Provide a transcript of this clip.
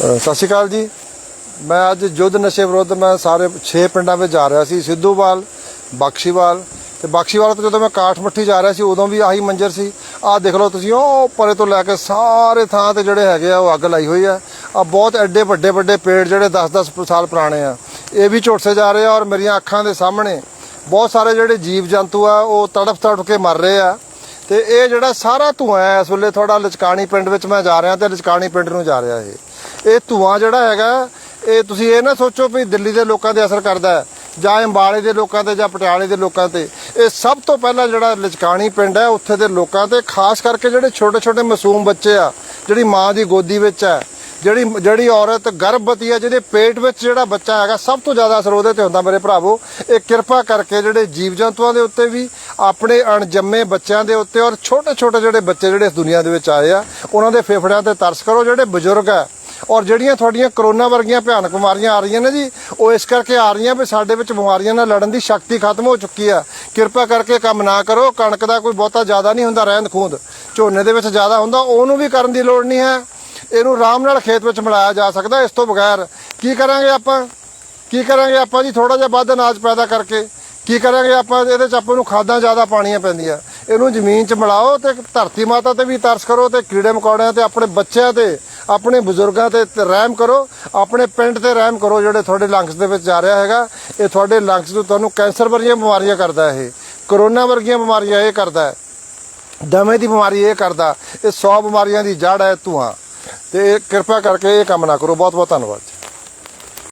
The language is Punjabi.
ਸਤਿ ਸ਼੍ਰੀ ਅਕਾਲ ਜੀ। ਮੈਂ ਅੱਜ ਯੁੱਧ ਨਸ਼ੇ ਵਿਰੁੱਧ ਮੈਂ ਸਾਰੇ 6 ਪਿੰਡਾਂ ਵਿੱਚ ਜਾ ਰਿਹਾ ਸੀ, ਸਿੱਧੂਵਾਲ, ਬਖਸ਼ੀਵਾਲ ਤੇ ਬਖਸ਼ੀਵਾਲ ਤੋਂ ਜਦੋਂ ਮੈਂ ਕਾਠਮੱਠੀ ਜਾ ਰਿਹਾ ਸੀ, ਉਦੋਂ ਵੀ ਆਹੀ ਮੰਜ਼ਰ ਸੀ। ਆਹ ਦੇਖ ਲਓ ਤੁਸੀਂ, ਉਹ ਪਰੇ ਤੋਂ ਲੈ ਕੇ ਸਾਰੇ ਥਾਂ ਤੇ ਜਿਹੜੇ ਹੈਗੇ ਆ, ਉਹ ਅੱਗ ਲਾਈ ਹੋਈ ਆ। ਆ ਬਹੁਤ ਐਡੇ ਵੱਡੇ ਵੱਡੇ ਪੇੜ ਜਿਹੜੇ 10-10 ਸਾਲ ਪੁਰਾਣੇ ਆ। ਇਹ ਵੀ ਝੁੱਟਸੇ ਜਾ ਰਹੇ ਆ ਔਰ ਮੇਰੀਆਂ ਅੱਖਾਂ ਦੇ ਸਾਹਮਣੇ ਬਹੁਤ ਸਾਰੇ ਜਿਹੜੇ ਜੀਵ ਜੰਤੂ ਆ, ਉਹ ਤੜਫ ਤੜਫ ਕੇ ਮਰ ਰਹੇ ਆ। ਤੇ ਇਹ ਜਿਹੜਾ ਸਾਰਾ ਧੂਆਂ ਇਸ ਵੇਲੇ ਤੁਹਾਡਾ ਲਚਕਾਣੀ ਪਿੰਡ ਵਿੱਚ ਮੈਂ ਜਾ ਰਿਹਾ ਤੇ ਲਚਕਾਣੀ ਪਿੰਡ ਨੂੰ ਜਾ ਰਿਹਾ ਇਹ। ਇਹ ਧੂਆਂ ਜਿਹੜਾ ਹੈਗਾ, ਇਹ ਤੁਸੀਂ ਇਹ ਨਾ ਸੋਚੋ ਵੀ ਦਿੱਲੀ ਦੇ ਲੋਕਾਂ ਤੇ ਅਸਰ ਕਰਦਾ ਹੈ, ਜਾਂ ਅੰਬਾਲੇ ਦੇ ਲੋਕਾਂ ਤੇ ਜਾਂ ਪਟਿਆਲੇ ਦੇ ਲੋਕਾਂ ਤੇ। ਇਹ ਸਭ ਤੋਂ ਪਹਿਲਾਂ ਜਿਹੜਾ ਲਚਕਾਣੀ ਪਿੰਡ ਹੈ, ਉੱਥੇ ਦੇ ਲੋਕਾਂ ਤੇ, ਖਾਸ ਕਰਕੇ ਜਿਹੜੇ ਛੋਟੇ ਛੋਟੇ ਮਾਸੂਮ ਬੱਚੇ ਆ, ਜਿਹੜੀ ਮਾਂ ਦੀ ਗੋਦੀ ਵਿੱਚ ਹੈ, ਜਿਹੜੀ ਜਿਹੜੀ ਔਰਤ ਗਰਭਵਤੀ ਹੈ, ਜਿਹਦੇ ਪੇਟ ਵਿੱਚ ਜਿਹੜਾ ਬੱਚਾ ਹੈਗਾ, ਸਭ ਤੋਂ ਜ਼ਿਆਦਾ ਅਸਰ ਉਹਦੇ ਤੇ ਹੁੰਦਾ ਮੇਰੇ ਭਰਾਵੋ। ਇਹ ਕਿਰਪਾ ਕਰਕੇ ਜਿਹੜੇ ਜੀਵ ਜੰਤੂਆਂ ਦੇ ਉੱਤੇ ਵੀ, ਆਪਣੇ ਅਣਜੰਮੇ ਬੱਚਿਆਂ ਦੇ ਉੱਤੇ ਔਰ ਛੋਟੇ ਛੋਟੇ ਜਿਹੜੇ ਬੱਚੇ ਜਿਹੜੇ ਇਸ ਦੁਨੀਆ ਦੇ ਵਿੱਚ ਆਏ ਆ, ਉਹਨਾਂ ਦੇ ਫੇਫੜਿਆਂ ਤੇ ਤਰਸ ਕਰੋ, ਜਿਹੜੇ ਬਜ਼ੁਰਗ ਆ। ਔਰ ਜਿਹੜੀਆਂ ਤੁਹਾਡੀਆਂ ਕਰੋਨਾ ਵਰਗੀਆਂ ਭਿਆਨਕ ਬਿਮਾਰੀਆਂ ਆ ਰਹੀਆਂ ਨੇ ਜੀ, ਉਹ ਇਸ ਕਰਕੇ ਆ ਰਹੀਆਂ ਵੀ ਸਾਡੇ ਵਿੱਚ ਬਿਮਾਰੀਆਂ ਨਾਲ ਲੜਨ ਦੀ ਸ਼ਕਤੀ ਖਤਮ ਹੋ ਚੁੱਕੀ ਆ। ਕਿਰਪਾ ਕਰਕੇ ਕੰਮ ਨਾ ਕਰੋ, ਕਣਕ ਦਾ ਕੋਈ ਬਹੁਤਾ ਜ਼ਿਆਦਾ ਨਹੀਂ ਹੁੰਦਾ, ਰਹਿੰਦ ਖੂੰਦ। ਝੋਨੇ ਦੇ ਵਿੱਚ ਜ਼ਿਆਦਾ ਹੁੰਦਾ, ਉਹਨੂੰ ਵੀ ਕਰਨ ਦੀ ਲੋੜ ਨਹੀਂ ਹੈ। ਇਹਨੂੰ ਆਰਾਮ ਨਾਲ ਖੇਤ ਵਿੱਚ ਮਿਲਾਇਆ ਜਾ ਸਕਦਾ, ਇਸ ਤੋਂ ਬਗੈਰ ਕੀ ਕਰਾਂਗੇ ਆਪਾਂ? ਕੀ ਕਰਾਂਗੇ ਆਪਾਂ ਜੀ? ਥੋੜਾ ਜਿਹਾ ਵੱਧ ਅਨਾਜ ਪੈਦਾ ਕਰਕੇ। ਕੀ ਕਰਾਂਗੇ ਆਪਾਂ? ਇਹਦੇ ਚ ਆਪਾਂ ਨੂੰ ਖਾਦਾਂ ਜ਼ਿਆਦਾ ਪਾਣੀਆਂ ਪੈਂਦੀਆਂ। ਇਹਨੂੰ ਜ਼ਮੀਨ 'ਚ ਮਿਲਾਓ ਤੇ ਧਰਤੀ ਮਾਤਾ ਤੇ ਵੀ ਤਰਸ ਕਰੋ ਤੇ ਕੀੜੇ ਮਕੌੜਿਆਂ ਤੇ, ਆਪਣੇ ਬੱਚਿਆਂ ਤੇ ਆਪਣੇ ਬਜ਼ੁਰਗਾਂ ਤੇ ਰਹਿਮ ਕਰੋ, ਆਪਣੇ ਪਿੰਡ ਤੇ ਰਹਿਮ ਕਰੋ ਜਿਹੜੇ ਤੁਹਾਡੇ ਲੰਗਸ ਦੇ ਵਿੱਚ ਜਾ ਰਿਹਾ ਹੈਗਾ। ਇਹ ਤੁਹਾਡੇ ਲੰਗਸ ਤੋਂ ਤੁਹਾਨੂੰ ਕੈਂਸਰ ਵਰਗੀਆਂ ਬਿਮਾਰੀਆਂ ਕਰਦਾ ਇਹ। ਕਰੋਨਾ ਵਰਗੀਆਂ ਬਿਮਾਰੀਆਂ ਇਹ ਕਰਦਾ ਹੈ। ਦਮੇ ਦੀ ਬਿਮਾਰੀ ਇਹ ਕਰਦਾ। ਇਹ 100 ਬਿਮਾਰੀਆਂ ਦੀ ਜੜ ਹੈ ਧੂਆਂ। ਤੇ ਇਹ ਕਿਰਪਾ ਕਰਕੇ ਇਹ ਕੰਮ ਨਾ ਕਰੋ। ਬਹੁਤ ਬਹੁਤ ਧੰਨਵਾਦ।